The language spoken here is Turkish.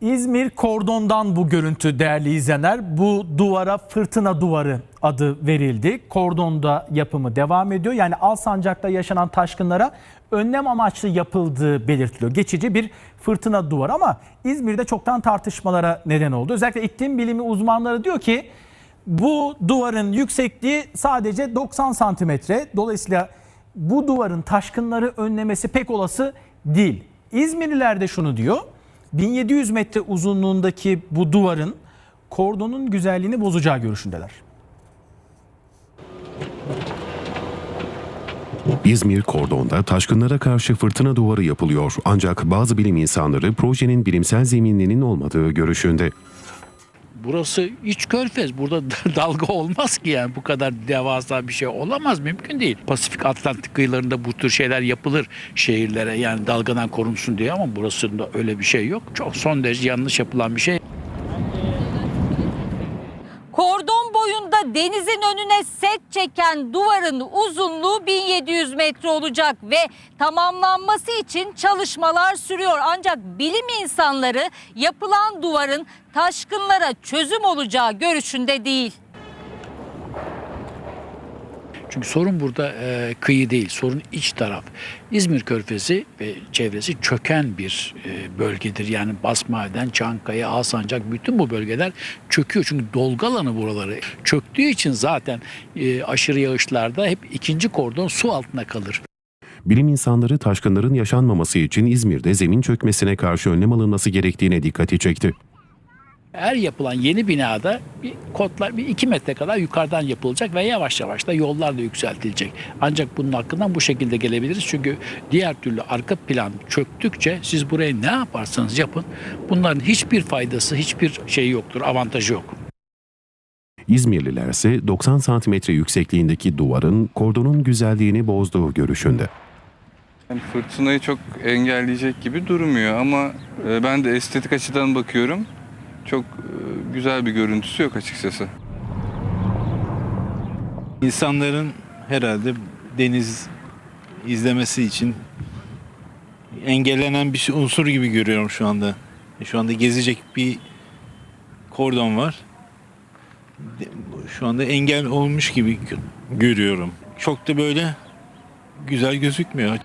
İzmir kordondan bu görüntü değerli izleyenler. Bu duvara fırtına duvarı adı verildi. Kordonda yapımı devam ediyor. Yani Alsancak'ta yaşanan taşkınlara önlem amaçlı yapıldığı belirtiliyor. Geçici bir fırtına duvarı ama İzmir'de çoktan tartışmalara neden oldu. Özellikle iklim bilimi uzmanları diyor ki bu duvarın yüksekliği sadece 90 santimetre. Dolayısıyla bu duvarın taşkınları önlemesi pek olası değil. İzmirliler de şunu diyor. 1700 metre uzunluğundaki bu duvarın kordonun güzelliğini bozacağı görüşündeler. İzmir Kordon'da taşkınlara karşı fırtına duvarı yapılıyor. Ancak bazı bilim insanları projenin bilimsel zemininin olmadığı görüşünde. Burası iç körfez. Burada dalga olmaz ki yani bu kadar devasa bir şey olamaz mümkün değil. Pasifik Atlantik kıyılarında bu tür şeyler yapılır şehirlere yani dalgadan korunsun diye ama burasında öyle bir şey yok. Çok son derece yanlış yapılan bir şey. Kordon boyunda denizin önüne set çeken duvarın uzunluğu 1700 metre olacak ve tamamlanması için çalışmalar sürüyor. Ancak bilim insanları yapılan duvarın taşkınlara çözüm olacağı görüşünde değil. Çünkü sorun burada e, kıyı değil, sorun iç taraf. İzmir Körfezi ve çevresi çöken bir e, bölgedir. Yani Basmaden, Çankaya, Alsancak bütün bu bölgeler çöküyor. Çünkü dolgu alanı buraları. Çöktüğü için zaten e, aşırı yağışlarda hep ikinci kordon su altına kalır. Bilim insanları taşkınların yaşanmaması için İzmir'de zemin çökmesine karşı önlem alınması gerektiğine dikkati çekti. Her yapılan yeni binada bir kotlar bir iki metre kadar yukarıdan yapılacak ve yavaş yavaş da yollar da yükseltilecek. Ancak bunun hakkından bu şekilde gelebiliriz. Çünkü diğer türlü arka plan çöktükçe siz buraya ne yaparsanız yapın bunların hiçbir faydası, hiçbir şey yoktur, avantajı yok. İzmirliler ise 90 santimetre yüksekliğindeki duvarın kordonun güzelliğini bozduğu görüşünde. Yani fırtınayı çok engelleyecek gibi durmuyor ama e, ben de estetik açıdan bakıyorum. Çok e, güzel bir görüntüsü yok açıkçası. İnsanların herhalde deniz izlemesi için engellenen bir şey- unsur gibi görüyorum şu anda. Şu anda gezecek bir kordon var. Şu anda engel olmuş gibi gö- görüyorum. Çok da böyle güzel gözükmüyor.